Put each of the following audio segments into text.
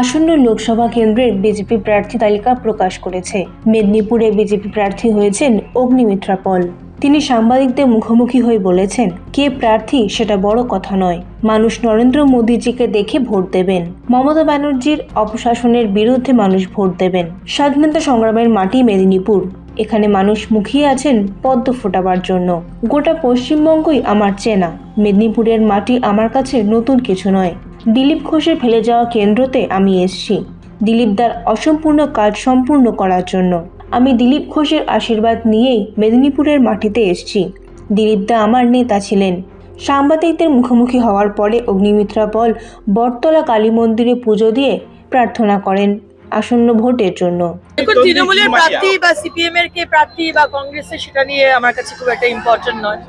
আসন্ন লোকসভা কেন্দ্রের বিজেপি প্রার্থী তালিকা প্রকাশ করেছে। মেদিনীপুরে বিজেপি প্রার্থী হয়েছেন অগ্নিমিত্রা পল। তিনি সাংবাদিকদের মুখোমুখি হয়ে বলেছেন, কে প্রার্থী সেটা বড় কথা নয়। মানুষ নরেন্দ্র মোদীজিকে দেখে ভোট দেবেন। মমতা ব্যানার্জির অপশাসনের বিরুদ্ধে মানুষ ভোট দেবেন। স্বাধীনতা সংগ্রামের মাটি মেদিনীপুর। এখানে মানুষ মুখিয়ে আছেন পদ্ম ফোটাবার জন্য। গোটা পশ্চিমবঙ্গই আমার চেনা। মেদিনীপুরের মাটি আমার কাছে নতুন কিছু নয়। দিলীপ ঘোষের ফেলে যাওয়া কেন্দ্রতে আমি এসছি। দিলীপদার অসম্পূর্ণ কাজ সম্পূর্ণ করার জন্য। আমি দিলীপ ঘোষের আশীর্বাদ নিয়েই মেদিনীপুরের মাটিতে এসছি। দিলীপদা আমার নেতা ছিলেন। সাংবাদিকদের মুখোমুখি হওয়ার পরে অগ্নিমিত্রা পল বটতলা কালী মন্দিরে পুজো দিয়ে প্রার্থনা করেন আসন্ন ভোটের জন্য। দেখুন তৃণমূলের প্রার্থী বা সিপিএম এর কে প্রার্থী বা কংগ্রেসের সেটা নিয়ে আমার কাছে খুব একটা ইম্পর্টেন্ট নয়।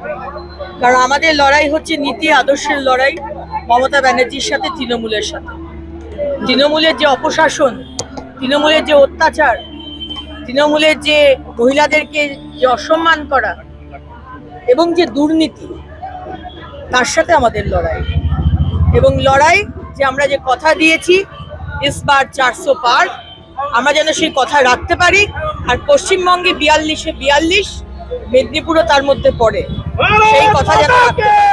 কারণ আমাদের লড়াই হচ্ছে নীতি আদর্শের লড়াই। মমতা ব্যানার্জির সাথে তৃণমূলের সাথে। তৃণমূলের যে অপশাসন, তৃণমূলের যে অত্যাচার, তৃণমূলের যে মহিলাদেরকে যে অসম্মান করা এবং যে দুর্নীতি, তার সাথে আমাদের লড়াই। এবং লড়াই যে আমরা যে কথা দিয়েছি ইসবার চারশো পার, আমরা যেন সেই কথা রাখতে পারি। আর পশ্চিমবঙ্গে বিয়াল্লিশে বিয়াল্লিশ, মেদিনীপুরও তার মধ্যে পড়ে। সেই কথা যেন রাখতে পারি।